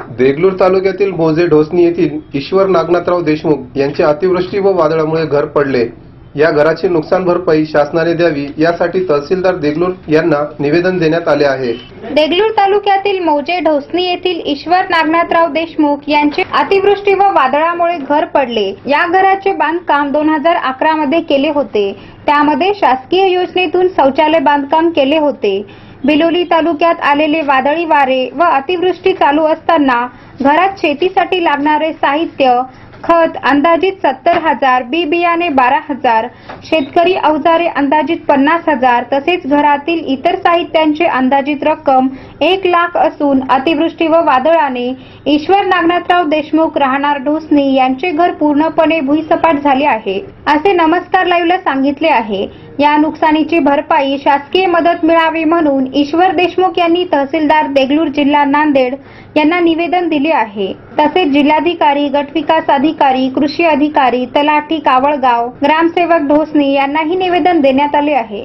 देगलूर तालुक्यातील मोजे ढोसणी येथील ईश्वर नागनाथराव देशमुख यांचे अतिवृष्टी व वादळामुळे घर पडले. या घराची नुकसान भरपाई शासनाने द्यावी यासाठी तहसीलदार देगलूर यांना निवेदन देण्यात आले आहे. देगलूर तालुक्यातील मौजे ढोसणी येथील ईश्वर नागनाथराव देशमुख यांचे अतिवृष्टी व वादळामुळे घर पडले. या घराचे बांधकाम दोन हजार अकरा मध्ये केले होते. त्यामध्ये शासकीय योजनेतून शौचालय बांधकाम केले होते. बिलोली तालुक्यात आलेले वादळी वारे व अतिवृष्टी चालू असताना घरात शेतीसाठी लागणारे साहित्य खत अंदाजित सत्तर हजार बी बियाणे बारा हजार शेतकरी अवजारे अंदाजित पन्नास हजार तसेच घरातील इतर साहित्यांची अंदाजित रक्कम एक लाख असून अतिवृष्टी व वादळाने ईश्वर नागनाथराव देशमुख राहणार ढोसनी यांचे घर पूर्णपणे भुईसपाट झाले आहे. असे नमस्कार लाईव्हला सांगितले आहे. या नुकसानीची भरपाई शासकीय मदत मिळावी म्हणून ईश्वर देशमुख यांनी तहसीलदार देगलूर जिल्हा नांदेड यांना निवेदन दिले आहे. तसेच जिल्हाधिकारी गटविकास अधिकारी कृषी अधिकारी तलाठी कावळगाव ग्रामसेवक ढोसनी यांनाही निवेदन देण्यात आले आहे.